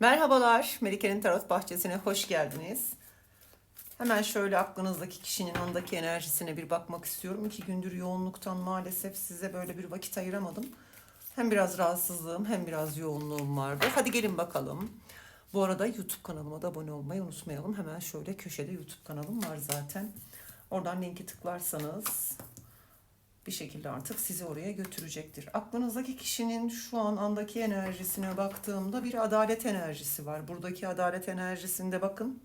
Merhabalar, Melike'nin Tarot Bahçesi'ne hoş geldiniz. Hemen şöyle aklınızdaki kişinin ondaki enerjisine bir bakmak istiyorum. İki gündür yoğunluktan maalesef size böyle bir vakit ayıramadım. Hem biraz rahatsızlığım hem biraz yoğunluğum vardı. Hadi gelin bakalım. Bu arada YouTube kanalıma da abone olmayı unutmayalım. Hemen şöyle köşede YouTube kanalım var zaten. Oradan linki tıklarsanız bir şekilde artık sizi oraya götürecektir. Aklınızdaki kişinin şu an andaki enerjisine baktığımda bir adalet enerjisi var. Buradaki adalet enerjisinde bakın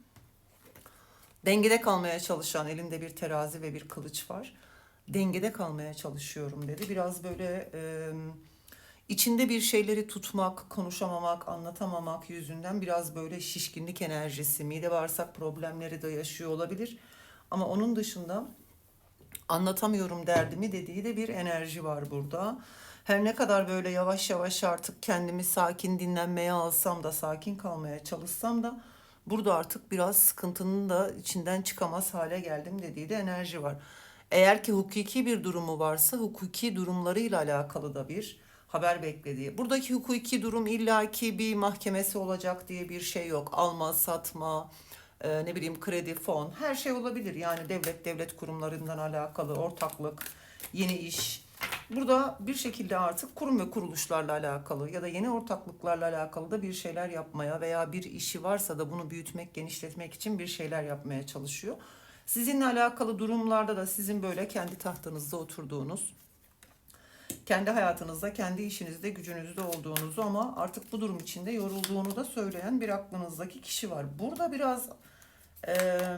dengede kalmaya çalışan elinde bir terazi ve bir kılıç var. Dengede kalmaya çalışıyorum dedi. Biraz böyle e, içinde bir şeyleri tutmak, konuşamamak, anlatamamak yüzünden biraz böyle şişkinlik enerjisi, mide bağırsak problemleri de yaşıyor olabilir. Ama onun dışında anlatamıyorum derdimi dediği de bir enerji var burada. Her ne kadar böyle yavaş yavaş artık kendimi sakin dinlenmeye alsam da sakin kalmaya çalışsam da burada artık biraz sıkıntının da içinden çıkamaz hale geldim dediği de enerji var. Eğer ki hukuki bir durumu varsa hukuki durumlarıyla alakalı da bir haber beklediği. Buradaki hukuki durum illaki bir mahkemesi olacak diye bir şey yok. Alma, satma, e, ne bileyim kredi, fon her şey olabilir. Yani devlet devlet kurumlarından alakalı ortaklık, yeni iş. Burada bir şekilde artık kurum ve kuruluşlarla alakalı ya da yeni ortaklıklarla alakalı da bir şeyler yapmaya veya bir işi varsa da bunu büyütmek, genişletmek için bir şeyler yapmaya çalışıyor. Sizinle alakalı durumlarda da sizin böyle kendi tahtınızda oturduğunuz, kendi hayatınızda, kendi işinizde, gücünüzde olduğunuzu ama artık bu durum içinde yorulduğunu da söyleyen bir aklınızdaki kişi var. Burada biraz eee,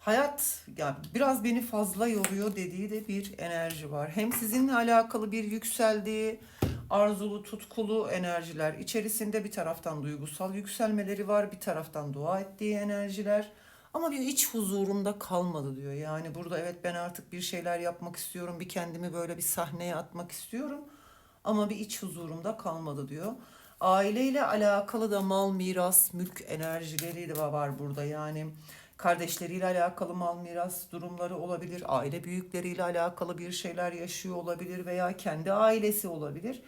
hayat ya biraz beni fazla yoruyor dediği de bir enerji var. Hem sizinle alakalı bir yükseldiği, arzulu, tutkulu enerjiler içerisinde bir taraftan duygusal yükselmeleri var, bir taraftan dua ettiği enerjiler. Ama bir iç huzurumda kalmadı diyor. Yani burada evet ben artık bir şeyler yapmak istiyorum, bir kendimi böyle bir sahneye atmak istiyorum. Ama bir iç huzurumda kalmadı diyor. Aileyle alakalı da mal, miras, mülk enerjileri de var burada. Yani kardeşleriyle alakalı mal, miras durumları olabilir. Aile büyükleriyle alakalı bir şeyler yaşıyor olabilir veya kendi ailesi olabilir.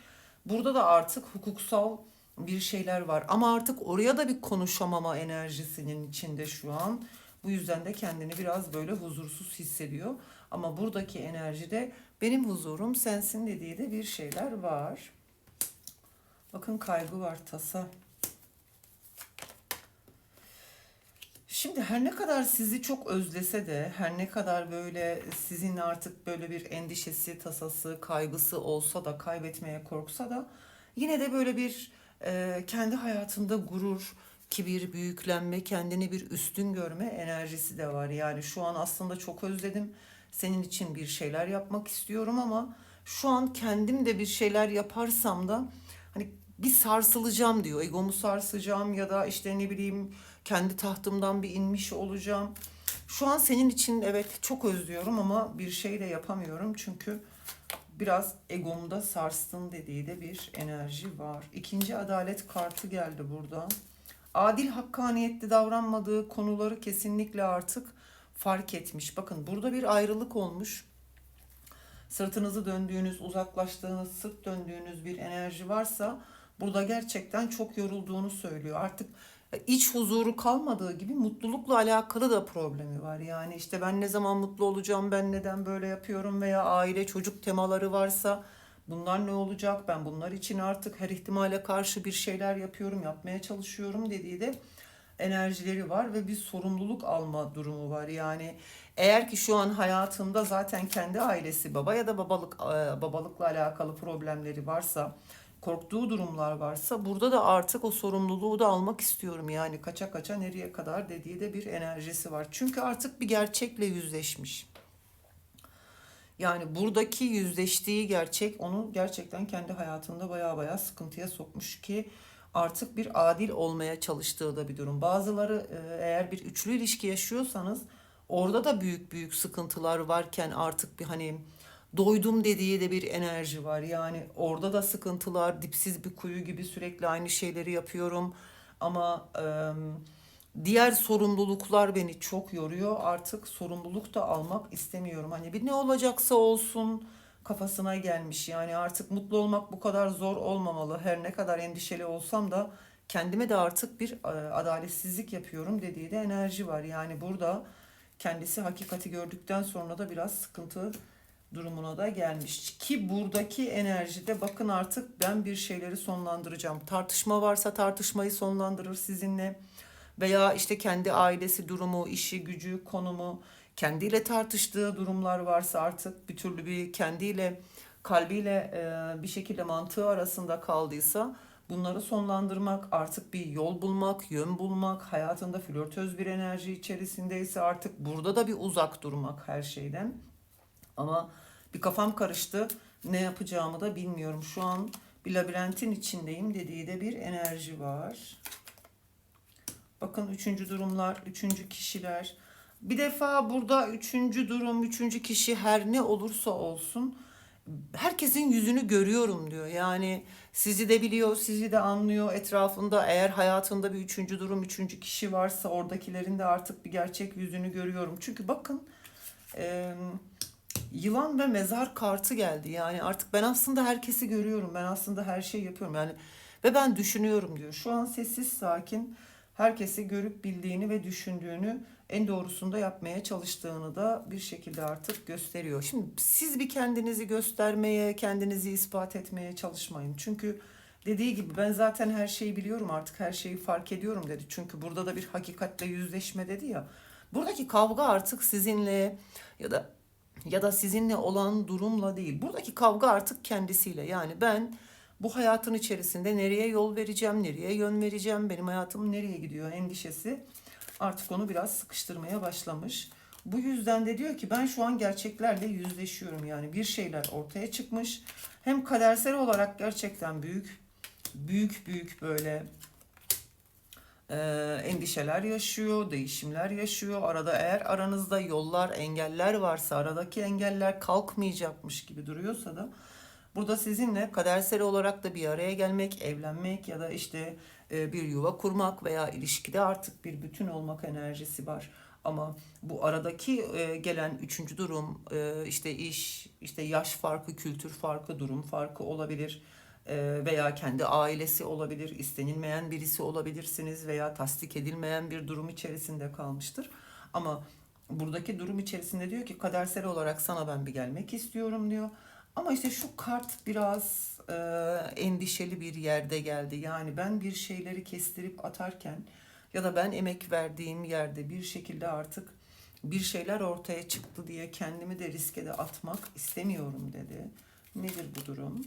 Burada da artık hukuksal bir şeyler var. Ama artık oraya da bir konuşamama enerjisinin içinde şu an. Bu yüzden de kendini biraz böyle huzursuz hissediyor. Ama buradaki enerjide benim huzurum sensin dediği de bir şeyler var. Bakın kaygı var, tasa. Şimdi her ne kadar sizi çok özlese de, her ne kadar böyle sizin artık böyle bir endişesi, tasası, kaygısı olsa da, kaybetmeye korksa da yine de böyle bir e, kendi hayatında gurur, kibir, büyüklenme, kendini bir üstün görme enerjisi de var. Yani şu an aslında çok özledim. Senin için bir şeyler yapmak istiyorum ama şu an kendim de bir şeyler yaparsam da bir sarsılacağım diyor. Egomu sarsacağım ya da işte ne bileyim kendi tahtımdan bir inmiş olacağım. Şu an senin için evet çok özlüyorum ama bir şey de yapamıyorum çünkü biraz egomda sarstın dediği de bir enerji var. İkinci adalet kartı geldi burada. Adil hakkaniyetli davranmadığı konuları kesinlikle artık fark etmiş. Bakın burada bir ayrılık olmuş. Sırtınızı döndüğünüz, uzaklaştığınız, sırt döndüğünüz bir enerji varsa burada gerçekten çok yorulduğunu söylüyor. Artık iç huzuru kalmadığı gibi mutlulukla alakalı da problemi var. Yani işte ben ne zaman mutlu olacağım, ben neden böyle yapıyorum veya aile çocuk temaları varsa bunlar ne olacak? Ben bunlar için artık her ihtimale karşı bir şeyler yapıyorum, yapmaya çalışıyorum dediği de enerjileri var ve bir sorumluluk alma durumu var. Yani eğer ki şu an hayatında zaten kendi ailesi baba ya da babalık e, babalıkla alakalı problemleri varsa, korktuğu durumlar varsa burada da artık o sorumluluğu da almak istiyorum. Yani kaça kaça nereye kadar dediği de bir enerjisi var. Çünkü artık bir gerçekle yüzleşmiş. Yani buradaki yüzleştiği gerçek onu gerçekten kendi hayatında baya baya sıkıntıya sokmuş ki artık bir adil olmaya çalıştığı da bir durum. Bazıları e, eğer bir üçlü ilişki yaşıyorsanız orada da büyük büyük sıkıntılar varken artık bir hani doydum dediği de bir enerji var. Yani orada da sıkıntılar, dipsiz bir kuyu gibi sürekli aynı şeyleri yapıyorum ama e, diğer sorumluluklar beni çok yoruyor. Artık sorumluluk da almak istemiyorum. Hani bir ne olacaksa olsun kafasına gelmiş. Yani artık mutlu olmak bu kadar zor olmamalı. Her ne kadar endişeli olsam da kendime de artık bir adaletsizlik yapıyorum dediği de enerji var. Yani burada kendisi hakikati gördükten sonra da biraz sıkıntı durumuna da gelmiş. Ki buradaki enerjide bakın artık ben bir şeyleri sonlandıracağım. Tartışma varsa tartışmayı sonlandırır sizinle. Veya işte kendi ailesi durumu, işi, gücü, konumu, kendiyle tartıştığı durumlar varsa artık bir türlü bir kendiyle, kalbiyle e, bir şekilde mantığı arasında kaldıysa bunları sonlandırmak, artık bir yol bulmak, yön bulmak, hayatında flörtöz bir enerji içerisindeyse artık burada da bir uzak durmak her şeyden. Ama bir kafam karıştı. Ne yapacağımı da bilmiyorum. Şu an bir labirentin içindeyim dediği de bir enerji var. Bakın üçüncü durumlar, üçüncü kişiler. Bir defa burada üçüncü durum, üçüncü kişi her ne olursa olsun herkesin yüzünü görüyorum diyor. Yani sizi de biliyor, sizi de anlıyor etrafında. Eğer hayatında bir üçüncü durum, üçüncü kişi varsa oradakilerin de artık bir gerçek yüzünü görüyorum. Çünkü bakın e, yılan ve mezar kartı geldi. Yani artık ben aslında herkesi görüyorum. Ben aslında her şeyi yapıyorum. Yani ve ben düşünüyorum diyor. Şu an sessiz sakin herkesi görüp bildiğini ve düşündüğünü en doğrusunda yapmaya çalıştığını da bir şekilde artık gösteriyor. Şimdi siz bir kendinizi göstermeye, kendinizi ispat etmeye çalışmayın. Çünkü dediği gibi ben zaten her şeyi biliyorum artık her şeyi fark ediyorum dedi. Çünkü burada da bir hakikatle yüzleşme dedi ya. Buradaki kavga artık sizinle ya da ya da sizinle olan durumla değil. Buradaki kavga artık kendisiyle. Yani ben bu hayatın içerisinde nereye yol vereceğim, nereye yön vereceğim, benim hayatım nereye gidiyor endişesi artık onu biraz sıkıştırmaya başlamış. Bu yüzden de diyor ki ben şu an gerçeklerle yüzleşiyorum. Yani bir şeyler ortaya çıkmış. Hem kadersel olarak gerçekten büyük büyük büyük böyle endişeler yaşıyor, değişimler yaşıyor. Arada eğer aranızda yollar, engeller varsa, aradaki engeller kalkmayacakmış gibi duruyorsa da burada sizinle kadersel olarak da bir araya gelmek, evlenmek ya da işte e, bir yuva kurmak veya ilişkide artık bir bütün olmak enerjisi var. Ama bu aradaki e, gelen üçüncü durum e, işte iş, işte yaş farkı, kültür farkı, durum farkı olabilir veya kendi ailesi olabilir, istenilmeyen birisi olabilirsiniz veya tasdik edilmeyen bir durum içerisinde kalmıştır. Ama buradaki durum içerisinde diyor ki kadersel olarak sana ben bir gelmek istiyorum diyor. Ama işte şu kart biraz e, endişeli bir yerde geldi. Yani ben bir şeyleri kestirip atarken ya da ben emek verdiğim yerde bir şekilde artık bir şeyler ortaya çıktı diye kendimi de riske de atmak istemiyorum dedi. Nedir bu durum?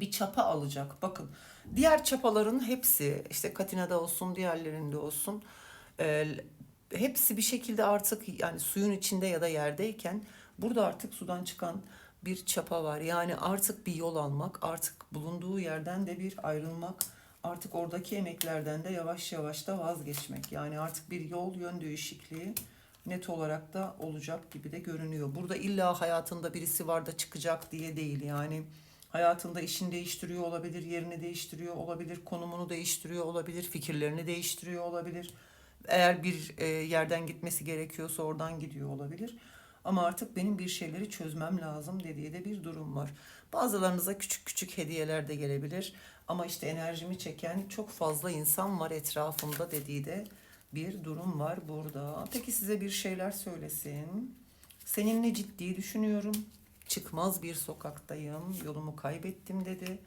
Bir çapa alacak. Bakın diğer çapaların hepsi işte Katina'da olsun diğerlerinde olsun e, hepsi bir şekilde artık yani suyun içinde ya da yerdeyken burada artık sudan çıkan bir çapa var. Yani artık bir yol almak, artık bulunduğu yerden de bir ayrılmak, artık oradaki emeklerden de yavaş yavaş da vazgeçmek. Yani artık bir yol yön değişikliği net olarak da olacak gibi de görünüyor. Burada illa hayatında birisi var da çıkacak diye değil. Yani hayatında işini değiştiriyor olabilir, yerini değiştiriyor olabilir, konumunu değiştiriyor olabilir, fikirlerini değiştiriyor olabilir. Eğer bir e, yerden gitmesi gerekiyorsa oradan gidiyor olabilir. Ama artık benim bir şeyleri çözmem lazım dediği de bir durum var. Bazılarınıza küçük küçük hediyeler de gelebilir. Ama işte enerjimi çeken çok fazla insan var etrafımda dediği de bir durum var burada. Peki size bir şeyler söylesin. Seninle ciddi düşünüyorum. Çıkmaz bir sokaktayım. Yolumu kaybettim dedi.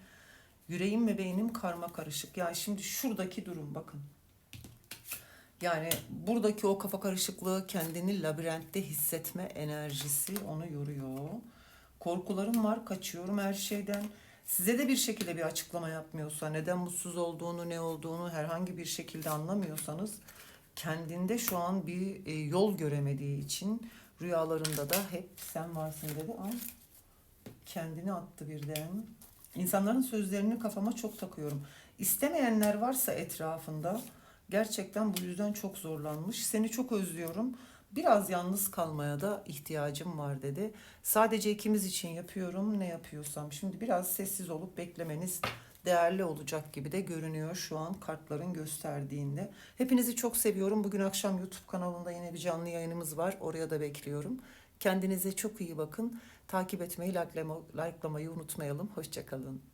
Yüreğim ve beynim karma karışık. Yani şimdi şuradaki durum bakın. Yani buradaki o kafa karışıklığı kendini labirentte hissetme enerjisi onu yoruyor. Korkularım var, kaçıyorum her şeyden. Size de bir şekilde bir açıklama yapmıyorsa, neden mutsuz olduğunu, ne olduğunu herhangi bir şekilde anlamıyorsanız kendinde şu an bir e, yol göremediği için rüyalarında da hep sen varsın dedi. Ay, kendini attı birden. İnsanların sözlerini kafama çok takıyorum. İstemeyenler varsa etrafında Gerçekten bu yüzden çok zorlanmış. Seni çok özlüyorum. Biraz yalnız kalmaya da ihtiyacım var dedi. Sadece ikimiz için yapıyorum ne yapıyorsam. Şimdi biraz sessiz olup beklemeniz değerli olacak gibi de görünüyor şu an kartların gösterdiğinde. Hepinizi çok seviyorum. Bugün akşam YouTube kanalında yine bir canlı yayınımız var. Oraya da bekliyorum. Kendinize çok iyi bakın. Takip etmeyi, likelamayı unutmayalım. Hoşçakalın.